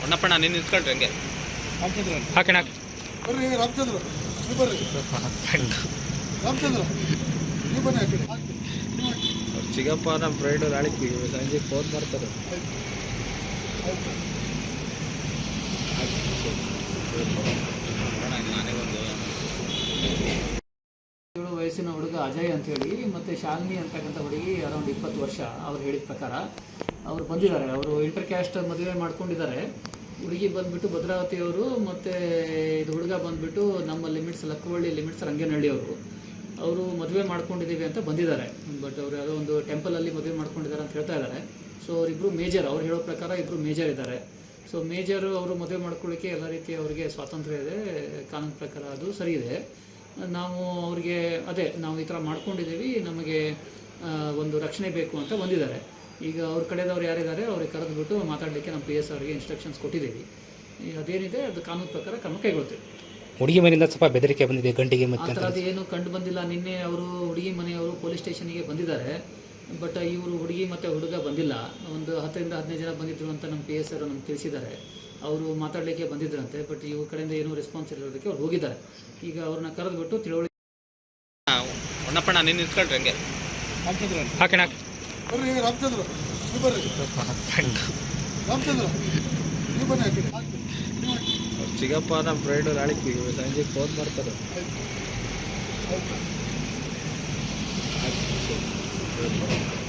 ಹೊನ್ನಪ್ಪಣ್ಣ ನೀನು ನಿಂತ್ಕೊಳ್ರಿ ಹಂಗೆ. ಹಾಕಣ ಬರ್ರಿ ರಾಮಚಂದ್ರ. ನೀವು ಬರ್ರಿ. ರಾಮಚಂದ್ರ ನೀವು ಬನ್ನಿ ಆ ಕಡೆ. ಹಾಕಿ. ನೀವು ಹಾಕಿ. ಚಿಗಪ್ಪ ನಮ್ಮ ಫ್ರೆಂಡ್ ನಾಳೆ ಸಂಜೆ ಫೋನ್ ಮಾಡ್ತಾರೆ. ನಾನೇ ಒಂದು ಏಳು ವಯಸ್ಸಿನ ಹುಡುಗ ಅಜಯ್ ಅಂತ ಹೇಳಿ ಮತ್ತು ಶಾಲಿನಿ ಅಂತಕ್ಕಂಥ ಹುಡುಗಿ ಅರೌಂಡ್ ಇಪ್ಪತ್ತು ವರ್ಷ ಅವ್ರು ಹೇಳಿದ ಪ್ರಕಾರ. ಅವ್ರು ಬಂದಿದ್ದಾರೆ. ಅವರು ಇಂಟರ್ ಕ್ಯಾಸ್ಟ್ ಮದುವೆ ಮಾಡ್ಕೊಂಡಿದ್ದಾರೆ. ಹುಡುಗಿ ಬಂದ್ಬಿಟ್ಟು ಭದ್ರಾವತಿಯವರು ಮತ್ತು ಇದು ಹುಡುಗ ಬಂದ್ಬಿಟ್ಟು ನಮ್ಮ ಲಿಮಿಟ್ಸ್ ಲಕ್ಕವಳ್ಳಿ ಲಿಮಿಟ್ಸ್ ರಂಗನಹಳ್ಳಿ ಅವರು. ಅವರು ಮದುವೆ ಮಾಡ್ಕೊಂಡಿದ್ದೀವಿ ಅಂತ ಬಂದಿದ್ದಾರೆ. ಬಟ್ ಅವರು ಯಾವುದೋ ಒಂದು ಟೆಂಪಲಲ್ಲಿ ಮದುವೆ ಮಾಡ್ಕೊಂಡಿದ್ದಾರೆ ಅಂತ ಹೇಳ್ತಾ ಇದ್ದಾರೆ. ಸೊ ಅವರಿಬ್ಬರು ಮೇಜರ್ ಅವ್ರು ಹೇಳೋ ಪ್ರಕಾರ ಇಬ್ಬರು ಮೇಜರ್ ಇದ್ದಾರೆ. ಸೊ ಮೇಜರ್ ಅವರು ಮದುವೆ ಮಾಡ್ಕೊಳ್ಳಿಕ್ಕೆ ಎಲ್ಲ ರೀತಿ ಅವರಿಗೆ ಸ್ವಾತಂತ್ರ್ಯ ಇದೆ. ಕಾನೂನು ಪ್ರಕಾರ ಅದು ಸರಿ ಇದೆ. ನಾವು ಅವ್ರಿಗೆ, ಅದೇ, ನಾವು ಈ ಥರ ಮಾಡ್ಕೊಂಡಿದ್ದೀವಿ. ನಮಗೆ ಒಂದು ರಕ್ಷಣೆ ಬೇಕು ಅಂತ ಬಂದಿದ್ದಾರೆ. ಈಗ ಅವ್ರ ಕಡೆದವ್ರು ಯಾರಿದ್ದಾರೆ ಅವ್ರಿಗೆ ಕರೆದುಬಿಟ್ಟು ಮಾತಾಡಲಿಕ್ಕೆ ನಮ್ಮ ಪಿ ಎಸ್ ಅವರಿಗೆ ಇನ್ಸ್ಟ್ರಕ್ಷನ್ಸ್ ಕೊಟ್ಟಿದ್ದೀವಿ. ಅದೇನಿದೆ ಅದು ಕಾನೂನು ಪ್ರಕಾರ ಕ್ರಮ ಕೈಗೊಳ್ತೀವಿ. ಹುಡುಗಿ ಮನೆಯಿಂದ ಸ್ವಲ್ಪ ಬೆದರಿಕೆ ಬಂದಿದೆ ಗಂಟಿಗೆ ಆ ಮತ್ತೆ ಥರದ್ದು ಏನು ಕಂಡು ಬಂದಿಲ್ಲ. ನಿನ್ನೆ ಅವರು ಹುಡುಗಿ ಮನೆಯವರು ಪೊಲೀಸ್ ಸ್ಟೇಷನಿಗೆ ಬಂದಿದ್ದಾರೆ. ಬಟ್ ಇವರು ಹುಡುಗಿ ಮತ್ತು ಹುಡುಗ ಬಂದಿಲ್ಲ. ಒಂದು ಹತ್ತರಿಂದ ಹದಿನೈದು ಜನ ಬಂದಿದ್ರು ಅಂತ ನಮ್ಮ ಪಿ ಎಸ್ ಅವರು ನಮ್ಗೆ ತಿಳಿಸಿದ್ದಾರೆ. ಅವರು ಮಾತಾಡಲಿಕ್ಕೆ ಬಂದಿದ್ರಂತೆ ಬಟ್ ಇವ್ರ ಕಡೆಯಿಂದ ಏನೂ ರೆಸ್ಪಾನ್ಸ್ ಇರೋದಕ್ಕೆ ಅವ್ರು ಹೋಗಿದ್ದಾರೆ. ಈಗ ಅವ್ರನ್ನ ಕರೆದುಬಿಟ್ಟು ತಿಳುವಳಿ ಹೊನ್ನಪ್ಪಣ್ಣ ನೀನು ನಿಂತ್ಕೊಳ್ರಿ ಹಂಗೆ? ಹಾಕಣ ಬರ್ರಿ ರಾಮಚಂದ್ರ ನೀವು ಬರ್ರಿ ರಾಮಚಂದ್ರ ನೀವು ಬನ್ನಿ ಹಾಕಿ. ಚಿಗಪ್ಪ ನಮ್ಮ ಫ್ರೆಂಡ್ ನಾಳೆ ಸಂಜೆ ಫೋನ್ ಮಾಡ್ತಾರೆ ಆಯ್ತು.